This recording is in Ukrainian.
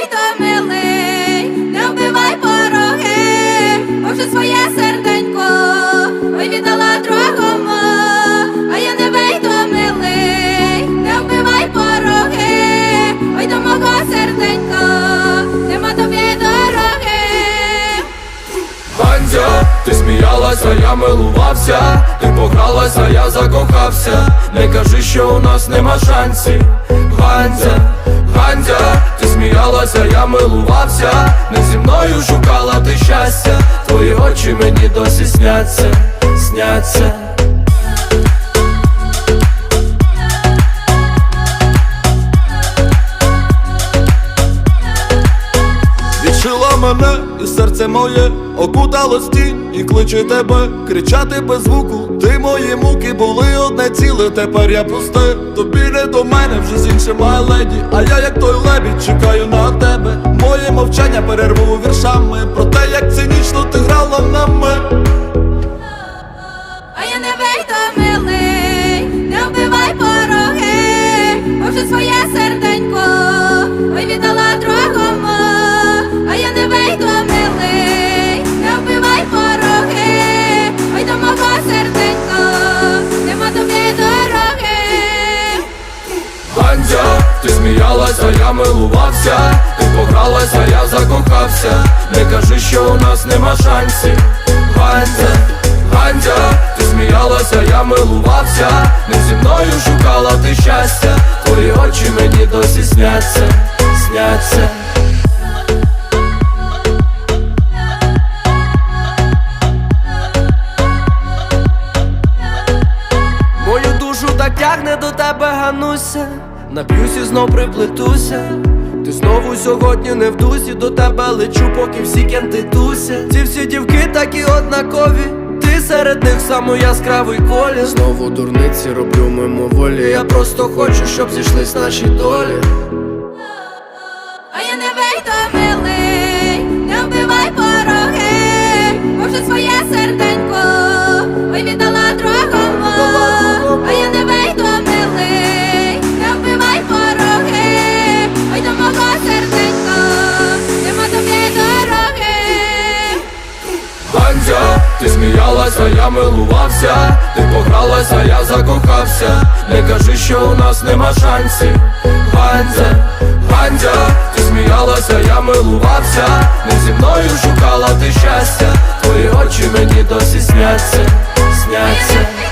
бий, то милий, не вбивай пороги, бо вже своє серденько, ой віддала другому, а я не то милий, не вбивай пороги, ой до мого серденька, нема тобі дороги. Ганзя, ти сміялася, я милувався, ти погралася, я закохався. Не кажи, що у нас нема шансів. Ганзя, Ганзя, сміялася, я милувався, не зі мною шукала ти щастя. Твої очі мені досі сняться, сняться. Відшила мене і серце моє окутало стінь і кличе тебе кричати без звуку. Ти мої муки були одне ціле, тепер я пусте. Тобі не до мене вже з іншими леді. А я, як той лебідь, чекаю на тебе. Моє мовчання перерву віршами про те, як цинічно ти грала сміялася, я милувався, ти погралася, я закохався. Не кажи, що у нас нема шансів. Ганзя, Ганзя, ти сміялася, я милувався, не зі мною шукала ти щастя. Твої очі мені досі сняться, сняться. Мою душу так тягне до тебе гануся, нап'юсь і знов приплетуся. Ти знову сьогодні не в дусі, до тебе лечу, поки всі кенти туся. Ці всі дівки такі однакові. Ти серед них самий яскравий колір. Знову дурниці роблю мимоволі. Я просто хочу, щоб зійшлись наші долі. А я не бий, сміялася, я милувався, ти погралася, я закохався. Не кажи, що у нас нема шансів. Ганзя, Ганзя, ти сміялася, я милувався, не зі мною шукала ти щастя. Твої очі мені досі сняться, сняться.